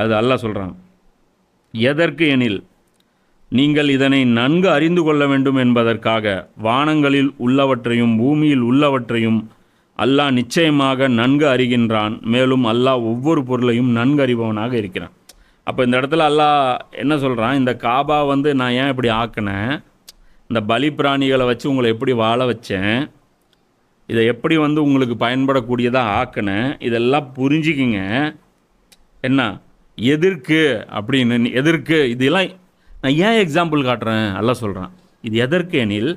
அது அல்லாஹ் சொல்கிறான் எதற்கு எனில் நீங்கள் இதனை நன்கு அறிந்து கொள்ள வேண்டும் என்பதற்காக வானங்களில் உள்ளவற்றையும் பூமியில் உள்ளவற்றையும் அல்லாஹ் நிச்சயமாக நன்கு அறிகின்றான். மேலும் அல்லாஹ் ஒவ்வொரு பொருளையும் நன்கு அறிபவனாக இருக்கிறான். அப்போ இந்த இடத்துல அல்லாஹ் என்ன சொல்கிறான் இந்த காபா வந்து நான் ஏன் இப்படி ஆக்கினேன்? இந்த பலி பிராணிகளை வச்சு உங்களை எப்படி வாழ வச்சேன்? இதை எப்படி வந்து உங்களுக்கு பயன்படக்கூடியதாக ஆக்கினேன்? இதெல்லாம் புரிஞ்சுக்கிங்க. என்ன? எதற்கு அப்படின்னு எதிர்க்கு இதெல்லாம் நான் ஏன் எக்ஸாம்பிள் காட்டுறேன்? எல்லாம் சொல்கிறேன் இது எதற்கு எனில்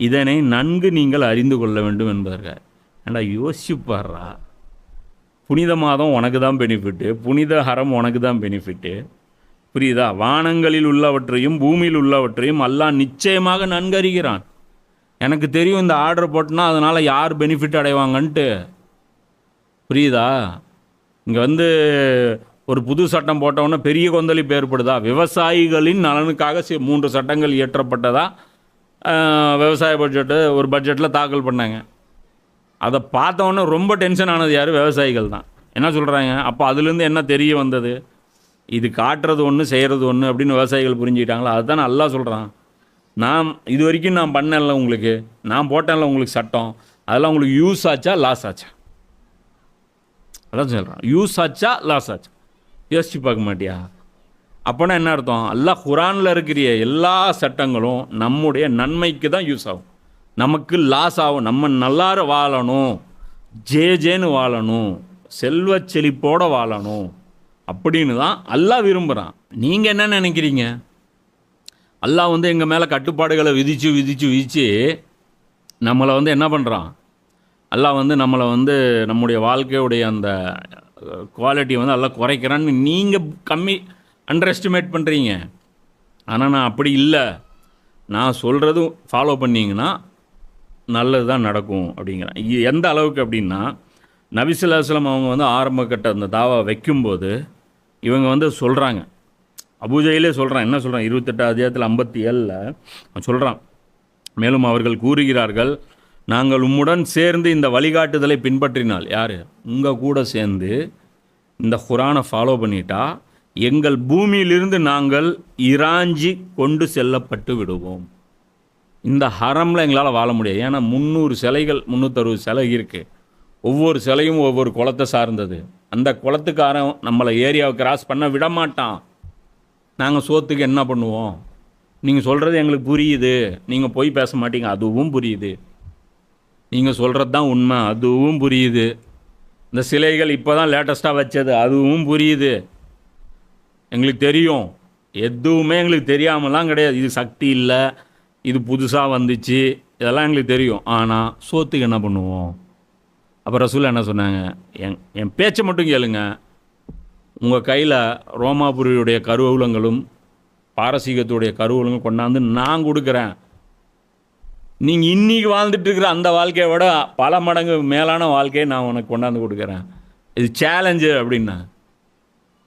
இதனை நன்கு நீங்கள் அறிந்து கொள்ள வேண்டும் என்பதற்காக. ஏண்டா யோசிப்பாடுறா புனித மாதம் உனக்கு தான் பெனிஃபிட்டு புனித ஹரம் உனக்கு தான் பெனிஃபிட்டு புரியுதா? வானங்களில் உள்ளவற்றையும் பூமியில் உள்ளவற்றையும் அல்லாஹ் நிச்சயமாக நன்கறிகிறான் எனக்கு தெரியும் இந்த ஆர்டர் போட்டனா அதனால் யார் பெனிஃபிட் அடைவாங்கன்ட்டு. புரியுதா? இங்கே வந்து ஒரு புது சட்டம் போட்டவுடனே பெரிய கொந்தளிப்பு ஏற்படுதா? விவசாயிகளின் நலனுக்காக மூன்று சட்டங்கள் இயற்றப்பட்டதா? விவசாய பட்ஜெட்டு ஒரு பட்ஜெட்டில் தாக்கல் பண்ணாங்க. அதை பார்த்தோன்னே ரொம்ப டென்ஷன் ஆனது யார்? விவசாயிகள் தான். என்ன சொல்கிறாங்க அப்போ அதுலேருந்து என்ன தெரிய வந்தது? இது காட்டுறது ஒன்று செய்கிறது ஒன்று அப்படின்னு விவசாயிகள் புரிஞ்சுக்கிட்டாங்களா? அதுதான் நல்லா சொல்கிறான் நான் இது வரைக்கும் நான் பண்ணேன்ல உங்களுக்கு. நான் போட்டேன்ல உங்களுக்கு சட்டம். அதெல்லாம் உங்களுக்கு யூஸ் ஆச்சா லாஸ் ஆச்சா? அதான் சொல்கிறான் யூஸ் ஆச்சா லாஸ் ஆச்சா? யோசிச்சு பார்க்க மாட்டியா அப்போனா என்ன அர்த்தம்? எல்லாம் குரானில் இருக்கிற எல்லா சட்டங்களும் நம்முடைய நன்மைக்கு தான் யூஸ் ஆகும். நமக்கு லாஸ் ஆகும். நம்ம நல்லார வாழணும். ஜே ஜேன்னு வாழணும். செல்வ செழிப்போட வாழணும். அப்படின்னு தான் அல்லாஹ் விரும்புகிறான் நீங்கள் என்ன நினைக்கிறீங்க? அல்லாஹ் வந்து எங்கள் மேலே கட்டுப்பாடுகளை விதித்து விதித்து விதித்து நம்மளை வந்து என்ன பண்ணுறான் அல்லாஹ் வந்து நம்மளை வந்து நம்முடைய வாழ்க்கையுடைய அந்த குவாலிட்டியை வந்து எல்லாம் குறைக்கிறான்னு நீங்கள் கம்மி அண்டர் எஸ்டிமேட் பண்ணுறீங்க ஆனால் நான் அப்படி இல்லை. நான் சொல்கிறதும் ஃபாலோ பண்ணீங்கன்னா நல்லது தான் நடக்கும் அப்படிங்கிறேன் இது எந்த அளவுக்கு அப்படின்னா நபிசுல்லாஸ்லம் அவங்க வந்து ஆரம்ப கட்ட அந்த தாவா வைக்கும்போது இவங்க வந்து சொல்கிறாங்க அபூஜையிலே சொல்கிறான் என்ன சொல்கிறான் இருபத்தெட்டு அதிகாரத்தில் ஐம்பத்தி ஏழில் சொல்கிறான் மேலும் அவர்கள் கூறுகிறார்கள் நாங்கள் உம்முடன் சேர்ந்து இந்த வழிகாட்டுதலை பின்பற்றினால் யார்? உங்கள் கூட சேர்ந்து இந்த குரானை ஃபாலோ பண்ணிட்டா எங்கள் பூமியிலிருந்து நாங்கள் இராஞ்சி கொண்டு செல்லப்பட்டு விடுவோம். இந்த ஹரமில் எங்களால் வாழ முடியாது. ஏன்னா முந்நூறு சிலைகள் முந்நூற்றறுபது சிலை இருக்குது ஒவ்வொரு சிலையும் ஒவ்வொரு குளத்தை சார்ந்தது. அந்த குளத்துக்காரன் நம்மளை ஏரியாவை கிராஸ் பண்ண விட மாட்டான் நாங்கள் சோத்துக்கு என்ன பண்ணுவோம்? நீங்கள் சொல்கிறது எங்களுக்கு புரியுது. நீங்கள் போய் பேச மாட்டீங்க. அதுவும் புரியுது. நீங்கள் சொல்கிறது தான் உண்மை. அதுவும் புரியுது. இந்த சிலைகள் இப்போ தான் லேட்டஸ்ட்டாக வச்சது. அதுவும் புரியுது. எங்களுக்கு தெரியும். எதுவுமே எங்களுக்கு தெரியாமலாம் கிடையாது. இது சக்தி இல்லை. இது புதுசாக வந்துச்சு. இதெல்லாம் எங்களுக்கு தெரியும். ஆனால் சோத்துக்கு என்ன பண்ணுவோம்? அப்போ ரசூல் என்ன சொன்னாங்க? என் என் பேச்சை மட்டும் கேளுங்க. உங்கள் கையில் ரோமாபுரியுடைய கருவூலங்களும் பாரசீகத்துடைய கருவூலங்களும் கொண்டாந்து நான் கொடுக்குறேன். நீங்கள் இன்றைக்கி வாழ்ந்துட்டு இருக்கிற அந்த வாழ்க்கையை விட பல மடங்கு மேலான வாழ்க்கையை நான் உனக்கு கொண்டாந்து கொடுக்குறேன். இது சேலஞ்சு அப்படின்னா.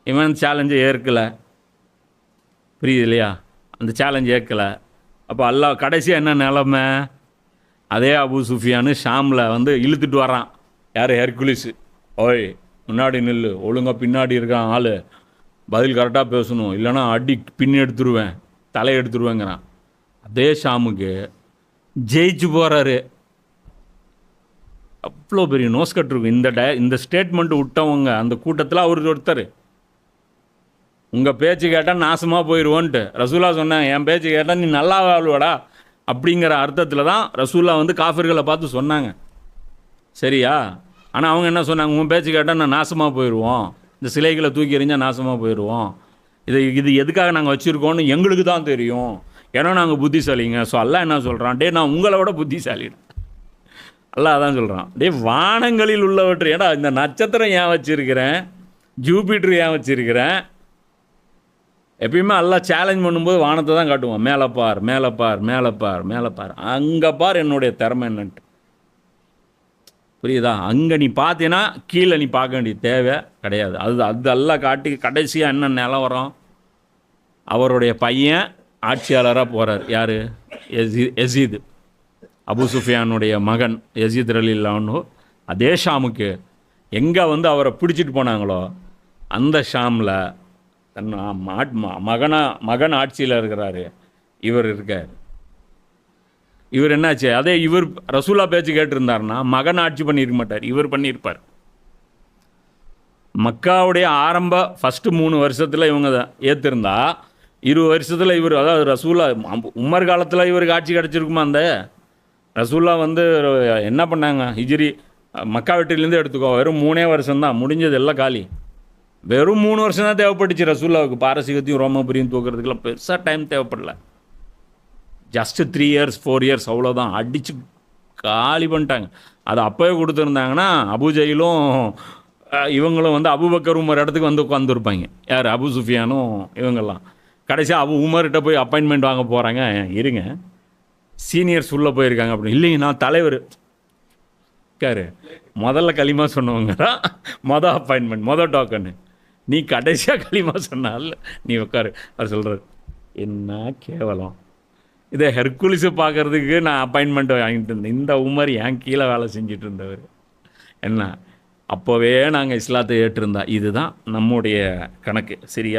இவன் சேலஞ்சை ஏற்கலை. புரியுது இல்லையா? அந்த சேலஞ்ச் ஏற்கலை. அப்போ அல்லா கடைசியாக என்ன நிலமை? அதே அபு சுஃபியானு ஷாமில் வந்து இழுத்துட்டு வரான் யார்? ஹெர்குலிஸு ஓய் முன்னாடி நில்லு. ஒழுங்கா பின்னாடி இருக்கான் ஆள். பதில் கரெக்டாக பேசணும். இல்லைன்னா அடி பின் எடுத்துருவேன். தலை எடுத்துருவேங்கிறான். அதே ஷாமுக்கு ஜெயிச்சு போகிறாரு அவ்வளோ பெரிய நோஸ் கட்டிருக்கும். இந்த ட இந்த ஸ்டேட்மெண்ட் விட்டவங்க அந்த கூட்டத்தில் அவர் ஒருத்தர். உங்கள் பேச்சு கேட்டால் நாசமாக போயிடுவோன்ட்டு ரசூலா சொன்னேன் என் பேச்சு கேட்டால் நீ நல்லா வாழ்வடா. அப்படிங்கிற அர்த்தத்தில் தான் ரசூலா வந்து காஃபிர்களை பார்த்து சொன்னாங்க. சரியா? ஆனால் அவங்க என்ன சொன்னாங்க? உன் பேச்சு கேட்டால் நான் நாசமாக போயிடுவோம் இந்த சிலைகளை தூக்கி எறிஞ்சால் நாசமாக போயிடுவோம் இது இது எதுக்காக நாங்கள் வச்சுருக்கோன்னு எங்களுக்கு தான் தெரியும். ஏன்னா நாங்கள் புத்திசாலிங்க. ஸோ அல்லா என்ன சொல்கிறான் டே நான் உங்களை விட புத்திசாலிடா அல்லா அதான் சொல்கிறான் டே வானங்களில் உள்ளவற்றை ஏடா இந்த நட்சத்திரம் ஏன் வச்சிருக்கிறேன்? ஜூபிட்ரு ஏன் வச்சிருக்கிறேன்? எப்பயுமே எல்லாம் சேலஞ்ச் பண்ணும்போது வானத்தை தான் காட்டுவோம் மேலே பார் மேலே பார் மேலே பார் மேலே பார். அங்கே பார் என்னுடைய திறமை என்னன்ட்டு. புரியுதா? அங்கே நீ பார்த்தீங்கன்னா கீழே நீ பார்க்க வேண்டிய தேவை கிடையாது. அது அதெல்லாம் காட்டி கடைசியாக என்ன நிலவரம்? அவருடைய பையன் ஆட்சியாளராக போகிறார் யார்? எசி எசீது அபு சுஃபியானுடைய மகன் எசீத் ரலில்லான்னு அதே ஷாமுக்கு எங்கே வந்து அவரை பிடிச்சிட்டு போனாங்களோ அந்த ஷாமில் தன் ம- மகனா மகன் ஆட்சியில் இருக்கிறாரு. இவர் இருக்கார். இவர் என்னாச்சு? அதே இவர் ரசூலா பேச்சு கேட்டிருந்தாருன்னா மகன் ஆட்சி பண்ணியிருக்க மாட்டார். இவர் பண்ணியிருப்பார். மக்காவுடைய ஆரம்ப ஃபஸ்ட்டு மூணு வருஷத்தில் இவங்க ஏற்றிருந்தா இரு வருஷத்தில் இவர் அதாவது ரசூலா உமர் காலத்தில் இவருக்கு ஆட்சி கிடச்சிருக்குமா அந்த? ரசூலா வந்து என்ன பண்ணாங்க? ஹிஜிரி மக்கா வெட்டிலேருந்து எடுத்துக்கோ வெறும் மூணே வருஷம்தான் முடிஞ்சது எல்லாம் காலி. வெறும் மூணு வருஷம் தான் தேவைப்பட்டுச்சு ரசூலாவுக்கு. பாரசீகத்தையும் ரோமபுரியும் தூக்குறதுக்கெல்லாம் பெருசாக time தேவைப்படல. Just three years four years அவ்வளோதான் அடித்து காலி பண்ணிட்டாங்க. அது அப்போவே கொடுத்துருந்தாங்கன்னா அபுஜயிலும் இவங்களும் வந்து அபுபக்கர் ஒரு இடத்துக்கு வந்து உட்காந்துருப்பாங்க யார்? அபு சுஃபியானும் இவங்கெல்லாம். கடைசியாக அபு உமர்கிட்ட போய் அப்பாயின்மெண்ட் வாங்க போகிறாங்க இருங்க. சீனியர்ஸ் உள்ளே போயிருக்காங்க அப்படின்னு. இல்லைங்க நான் தலைவர். இருக்காரு. முதல்ல களிமா சொன்னவங்க தான் மொதல் அப்பாயின்மெண்ட் மொதல் டோக்கனு நீ கடைசியாக களிமா சொன்னால நீ உட்காரு. அவர் சொல்கிறார் என்ன கேவலம். இதை ஹெர்குலிஸை பார்க்கறதுக்கு நான் அப்பாயின்மெண்ட் வாங்கிட்டு இருந்தேன். இந்த உமர் என் கீழே வேலை செஞ்சுட்டு இருந்தவர். என்ன? அப்போவே நாங்கள் இஸ்லாத்தை ஏற்றிருந்தா. இதுதான் நம்முடைய கணக்கு. சரியா?